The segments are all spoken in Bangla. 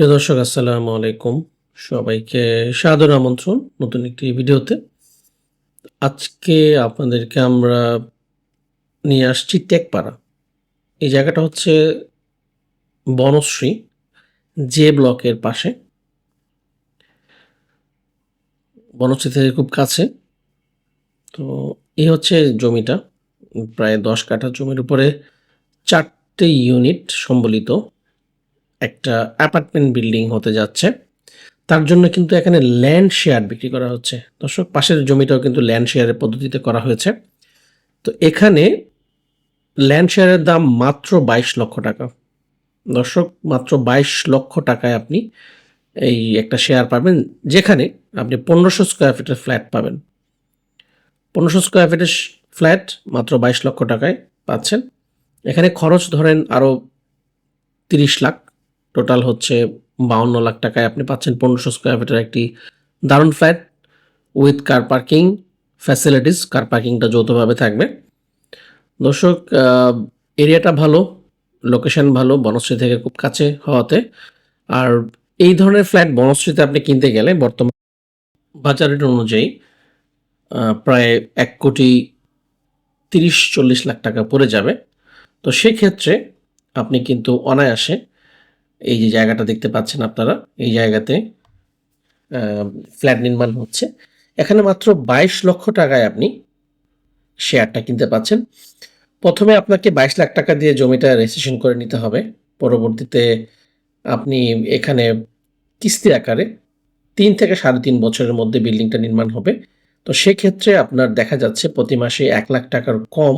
প্রিয় দর্শক, আসসালামু আলাইকুম। সবাইকে সাদর আমন্ত্রণ নতুন একটি ভিডিওতে। আজকে আপনাদেরকে আমরা নিয়ে আসছি টেকপাড়া। এই জায়গাটা হচ্ছে বনশ্রী জে ব্লকের পাশে। বনশ্রী থেকে খুব কাছে। তো এই হচ্ছে জমিটা। প্রায় দশ কাঠা জমির উপরে চারটে ইউনিট সম্বলিত। একটা অ্যাপার্টমেন্ট বিল্ডিং হতে যাচ্ছে। তার জন্য কিন্তু এখানে ল্যান্ড শেয়ার বিক্রি করা হচ্ছে। দর্শক, পাশের জমিটাও কিন্তু ল্যান্ড শেয়ারের পদ্ধতিতে করা হয়েছে। তো এখানে ল্যান্ড শেয়ারের দাম মাত্র বাইশ লক্ষ টাকা। দর্শক, মাত্র বাইশ লক্ষ টাকায় আপনি এই একটা শেয়ার পাবেন, যেখানে আপনি পনেরোশো স্কোয়ার ফিটের ফ্ল্যাট পাবেন। পনেরোশো স্কোয়ার ফিটের ফ্ল্যাট মাত্র বাইশ লক্ষ টাকায় পাচ্ছেন। এখানে খরচ ধরেন আরও তিরিশ লাখ। টোটাল হচ্ছে বাউন্ন লাখ টাকায় আপনি পাচ্ছেন পনেরোশো স্কোয়ার ফিটের একটি দারুণ flat with car parking facilities car পার্কিংটা যৌথভাবে থাকবে। দর্শক এরিয়াটা ভালো লোকেশন ভালো, বনশ্রী থেকে খুব কাছে হওয়াতে। আর এই ধরনের ফ্ল্যাট বনশ্রীতে আপনি কিনতে গেলে বর্তমান বাজার রেট অনুযায়ী প্রায় এক কোটি তিরিশ চল্লিশ লাখ টাকা পড়ে যাবে। তো সেক্ষেত্রে আপনি কিন্তু অনায়াসে এই যে জায়গাটা দেখতে পাচ্ছেন আপনারা, এই জায়গাতে ফ্ল্যাট নির্মাণ হচ্ছে। এখানে মাত্র বাইশ লক্ষ টাকায় আপনি শেয়ারটা কিনতে পাচ্ছেন। প্রথমে আপনাকে বাইশ লাখ টাকা দিয়ে জমিটা রেজিস্ট্রেশন করে নিতে হবে। পরবর্তীতে আপনি এখানে কিস্তি আকারে তিন থেকে সাড়ে তিন বছরের মধ্যে বিল্ডিংটা নির্মাণ হবে। তো সেক্ষেত্রে আপনার দেখা যাচ্ছে প্রতি মাসে এক লাখ টাকার কম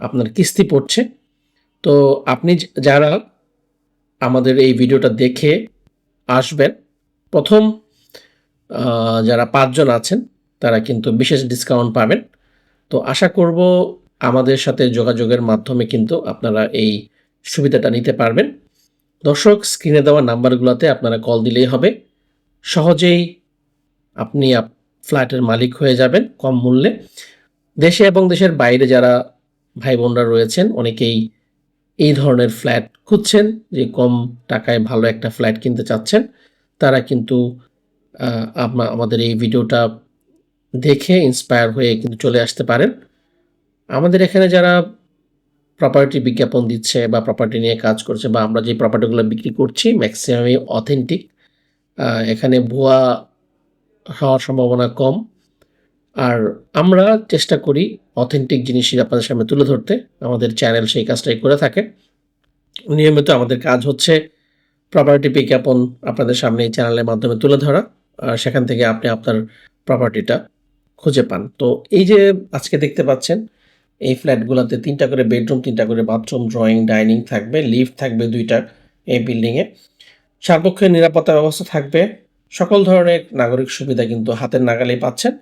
আপনার কিস্তি পড়ছে। তো আপনি যারা আমাদের এই ভিডিওটা দেখে আসবেন। প্রথম যারা পাঁচজন আছেন, তারা কিন্তু বিশেষ ডিসকাউন্ট পাবেন। তো আশা করব আমাদের সাথে যোগাযোগের মাধ্যমে কিন্তু আপনারা এই সুবিধাটা নিতে পারবেন। দর্শক স্ক্রিনে দেওয়া নাম্বারগুলোতে আপনারা কল দিলেই হবে। সহজেই আপনি আপ- ফ্ল্যাটের মালিক হয়ে যাবেন কম মূল্যে। দেশে এবং দেশের বাইরে যারা ভাই বোনরা রয়েছেন, অনেকেই এই ধরনের ফ্ল্যাট খুঁজছেন, যে কম টাকায় ভালো একটা ফ্ল্যাট কিনতে চাচ্ছেন, তারা কিন্তু আমাদের এই ভিডিওটা দেখে ইন্সপায়ার হয়ে কিন্তু চলে আসতে পারেন। আমাদের এখানে যারা প্রপার্টি বিজ্ঞাপন দিচ্ছে বা প্রপার্টি নিয়ে কাজ করছে বা আমরা যে প্রপার্টিগুলো বিক্রি করছি ম্যাক্সিমামই অথেন্টিক এখানে ভুয়া হওয়ার সম্ভাবনা কম। আর আমরা চেষ্টা করি অথেন্টিক জিনিসই আপনাদের সামনে তুলে ধরতে। আমাদের চ্যানেল সেই কাজটাই করে থাকে নিয়মিত আমাদের কাজ হচ্ছে প্রপার্টি বিজ্ঞাপন আপনাদের সামনে এই চ্যানেলের মাধ্যমে তুলে ধরা। আর সেখান থেকে আপনি আপনার প্রপার্টিটা খুঁজে পান। তো এই যে আজকে দেখতে পাচ্ছেন, এই ফ্ল্যাটগুলোতে তিনটা করে বেডরুম তিনটা করে বাথরুম ড্রয়িং ডাইনিং থাকবে লিফট থাকবে দুইটা এই বিল্ডিংয়ে সার্বক্ষণিক নিরাপত্তা ব্যবস্থা থাকবে। সকল ধরনের নাগরিক সুবিধা কিন্তু হাতের নাগালেই পাচ্ছেন।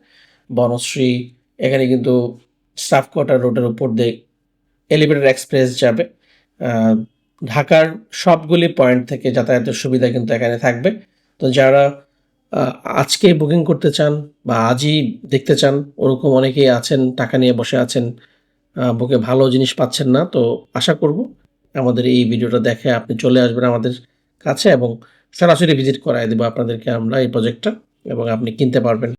বনশ্রী, এখানে কিন্তু স্টাফ কোয়ার্টার রোডের উপর দিয়ে এলিভেটেড এক্সপ্রেস যাবে। ঢাকার সবগুলি পয়েন্ট থেকে যাতায়াতের সুবিধা কিন্তু এখানে থাকবে। তো যারা আজকে বুকিং করতে চান বা আজই দেখতে চান, ওরকম অনেকেই আছেন, টাকা নিয়ে বসে আছেন বুকে ভালো জিনিস পাচ্ছেন না, তো আশা করব আমাদের এই ভিডিওটা দেখে আপনি চলে আসবেন আমাদের কাছে এবং সরাসরি ভিজিট করায় দেবো আপনাদেরকে আমরা এই প্রজেক্টটা এবং আপনি কিনতে পারবেন।